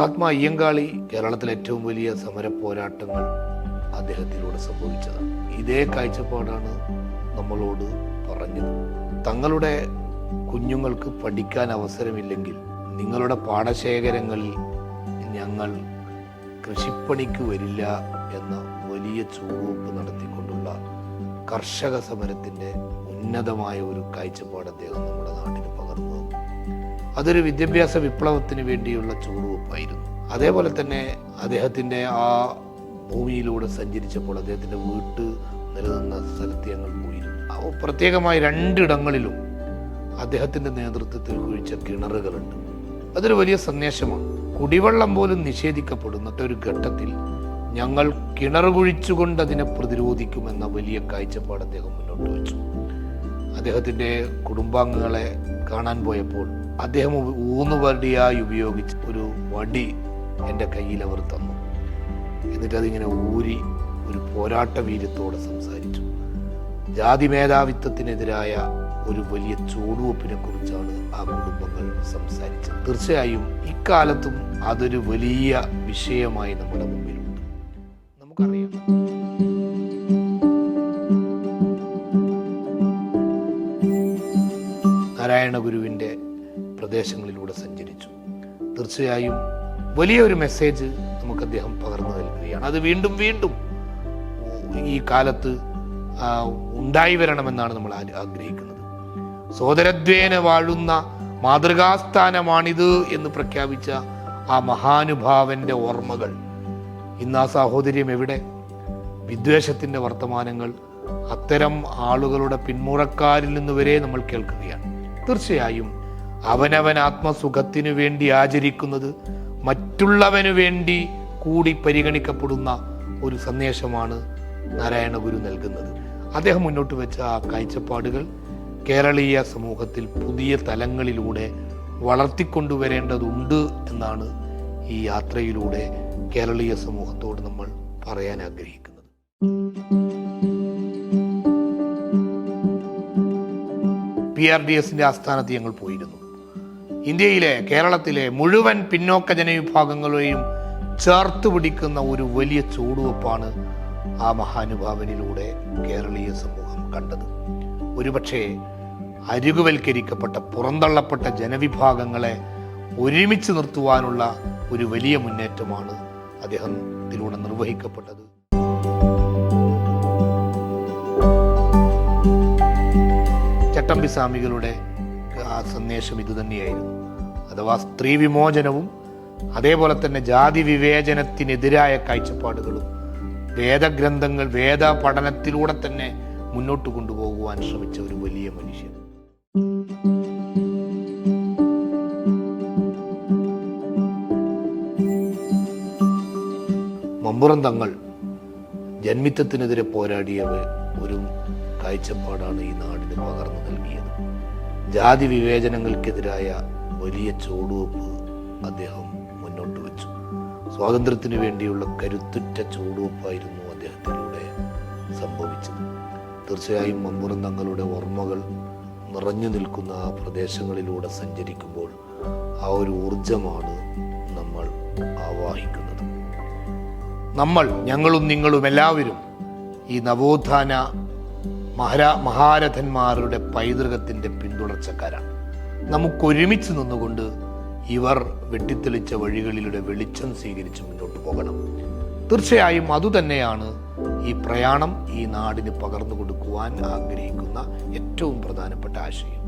മഹാത്മാ അയ്യങ്കാളി കേരളത്തിലെ ഏറ്റവും വലിയ സമര പോരാട്ടങ്ങൾ അദ്ദേഹത്തിലൂടെ സംഭവിച്ചതാണ്. ഇതേ കാഴ്ചപ്പാടാണ് നമ്മളോട് പറഞ്ഞത്. തങ്ങളുടെ കുഞ്ഞുങ്ങൾക്ക് പഠിക്കാൻ അവസരമില്ലെങ്കിൽ നിങ്ങളുടെ പാടശേഖരങ്ങളിൽ ഞങ്ങൾ കൃഷിപ്പണിക്ക് വരില്ല എന്ന വലിയ ചുവടുവെപ്പ് നടത്തിക്കൊണ്ടുള്ള കർഷക സമരത്തിന്റെ ഉന്നതമായ ഒരു കാഴ്ചപ്പാട് അദ്ദേഹം നമ്മുടെ അതൊരു വിദ്യാഭ്യാസ വിപ്ലവത്തിന് വേണ്ടിയുള്ള ചുവടുവെപ്പായിരുന്നു. അതേപോലെ തന്നെ അദ്ദേഹത്തിന്റെ ആ ഭൂമിയിലൂടെ സഞ്ചരിച്ചപ്പോൾ അദ്ദേഹത്തിന്റെ വീട്ട് നിലനിന്ന സ്ഥലത്ത് ഞങ്ങൾ പോയിരുന്നു. പ്രത്യേകമായി രണ്ടിടങ്ങളിലും അദ്ദേഹത്തിന്റെ നേതൃത്വത്തിൽ കുഴിച്ച കിണറുകളുണ്ട്. അതൊരു വലിയ സന്ദേശമാണ്. കുടിവെള്ളം പോലും നിഷേധിക്കപ്പെടുന്ന ഒരു ഘട്ടത്തിൽ ഞങ്ങൾ കിണർ കുഴിച്ചുകൊണ്ട് അതിനെ പ്രതിരോധിക്കുമെന്ന വലിയ കാഴ്ചപ്പാട് അദ്ദേഹം മുന്നോട്ട് വെച്ചു. അദ്ദേഹത്തിന്റെ കുടുംബാംഗങ്ങളെ കാണാൻ പോയപ്പോൾ അദ്ദേഹം ഊന്നുവടിയായി ഉപയോഗിച്ച് ഒരു വടി എന്റെ കയ്യിൽ അവർ തന്നു. എന്നിട്ട് അതിങ്ങനെ ഊരി ഒരു പോരാട്ട വീര്യത്തോടെ സംസാരിച്ചു. ജാതി മേധാവിത്വത്തിനെതിരായ ഒരു വലിയ ചൂടുവെപ്പിനെ കുറിച്ചാണ് ആ കുടുംബങ്ങൾ സംസാരിച്ചത്. തീർച്ചയായും ഇക്കാലത്തും അതൊരു വലിയ വിഷയമായി നമ്മുടെ മുമ്പിലുണ്ട്. നമുക്കറിയാം. നാരായണ ഗുരുവിന്റെ പ്രദേശങ്ങളിലൂടെ സഞ്ചരിച്ചു. തീർച്ചയായും വലിയൊരു മെസ്സേജ് നമുക്ക് അദ്ദേഹം പകർന്നു നൽകുകയാണ്. അത് വീണ്ടും വീണ്ടും ഈ കാലത്ത് ഉണ്ടായി വരണമെന്നാണ് നമ്മൾ ആഗ്രഹിക്കുന്നത്. സോദരദ്വേന വാഴുന്ന മാതൃകാസ്ഥാനമാണിത് എന്ന് പ്രഖ്യാപിച്ച ആ മഹാനുഭാവന്റെ ഓർമ്മകൾ. ഇന്ന് ആ സാഹോദര്യം എവിടെ? വിദ്വേഷത്തിന്റെ വർത്തമാനങ്ങൾ അത്തരം ആളുകളുടെ പിന്മുറക്കാരിൽ നിന്ന് വരെ നമ്മൾ കേൾക്കുകയാണ്. തീർച്ചയായും അവനവൻ ആത്മസുഖത്തിനു വേണ്ടി ആചരിക്കുന്നത് മറ്റുള്ളവനു വേണ്ടി കൂടി പരിഗണിക്കപ്പെടുന്ന ഒരു സന്ദേശമാണ് നാരായണ ഗുരു നൽകുന്നത്. അദ്ദേഹം മുന്നോട്ട് വെച്ച ആ കാഴ്ചപ്പാടുകൾ കേരളീയ സമൂഹത്തിൽ പുതിയ തലങ്ങളിലൂടെ വളർത്തിക്കൊണ്ടുവരേണ്ടതുണ്ട് എന്നാണ് ഈ യാത്രയിലൂടെ കേരളീയ സമൂഹത്തോട് നമ്മൾ പറയാൻ ആഗ്രഹിക്കുന്നത്. പി ആർ ഡി എസിന്റെ ആസ്ഥാനത്ത് ഞങ്ങൾ പോയിരുന്നു. ഇന്ത്യയിലെ കേരളത്തിലെ മുഴുവൻ പിന്നോക്ക ജനവിഭാഗങ്ങളെയും ചേർത്ത് പിടിക്കുന്ന ഒരു വലിയ ചൂടുവെപ്പാണ് ആ മഹാനുഭാവനിലൂടെ കേരളീയ സമൂഹം കണ്ടത്. ഒരുപക്ഷെ അരികുവൽക്കരിക്കപ്പെട്ട പുറന്തള്ളപ്പെട്ട ജനവിഭാഗങ്ങളെ ഒരുമിച്ച് നിർത്തുവാനുള്ള ഒരു വലിയ മുന്നേറ്റമാണ് അദ്ദേഹത്തിലൂടെ നിർവഹിക്കപ്പെട്ടത്. ചട്ടമ്പി സ്വാമികളുടെ ആ സന്ദേശം ഇതുതന്നെയായിരുന്നു അഥവാ സ്ത്രീ വിമോചനവും അതേപോലെ തന്നെ ജാതി വിവേചനത്തിനെതിരായ കാഴ്ചപ്പാടുകളും വേദഗ്രന്ഥങ്ങൾ വേദ പഠനത്തിലൂടെ തന്നെ മുന്നോട്ട് കൊണ്ടുപോകുവാൻ ശ്രമിച്ച ഒരു വലിയ മനുഷ്യൻ. മമ്പുറം തങ്ങൾ ജന്മിത്തത്തിനെതിരെ പോരാടിയ ഒരു കാഴ്ചപ്പാടാണ് ഈ നാടിന് പകർന്നു നൽകിയത്. ജാതി വിവേചനങ്ങൾക്കെതിരായ വലിയ ചുവടുവെപ്പ് അദ്ദേഹം മുന്നോട്ട് വെച്ചു. സ്വാതന്ത്ര്യത്തിന് വേണ്ടിയുള്ള കരുത്തുറ്റ ചുവടുവെപ്പായിരുന്നു അദ്ദേഹത്തിലൂടെ സംഭവിച്ചത്. തീർച്ചയായും മമ്പുറം തങ്ങളുടെ ഓർമ്മകൾ നിറഞ്ഞു നിൽക്കുന്ന ആ പ്രദേശങ്ങളിലൂടെ സഞ്ചരിക്കുമ്പോൾ ആ ഒരു ഊർജമാണ് നമ്മൾ ആവാഹിക്കുന്നത്. നമ്മൾ ഞങ്ങളും നിങ്ങളും എല്ലാവരും ഈ നവോത്ഥാന മഹാരാ മഹാരഥന്മാരുടെ പൈതൃകത്തിന്റെ പിന്തുടർച്ചക്കാരാണ്. നമുക്കൊരുമിച്ച് നിന്നുകൊണ്ട് ഇവർ വെട്ടിത്തെളിച്ച വഴികളിലൂടെ വെളിച്ചം സ്വീകരിച്ച് മുന്നോട്ട് പോകണം. തീർച്ചയായും അതുതന്നെയാണ് ഈ പ്രയാണം ഈ നാടിന് പകർന്നു കൊടുക്കുവാൻ ആഗ്രഹിക്കുന്ന ഏറ്റവും പ്രധാനപ്പെട്ട ആശയം.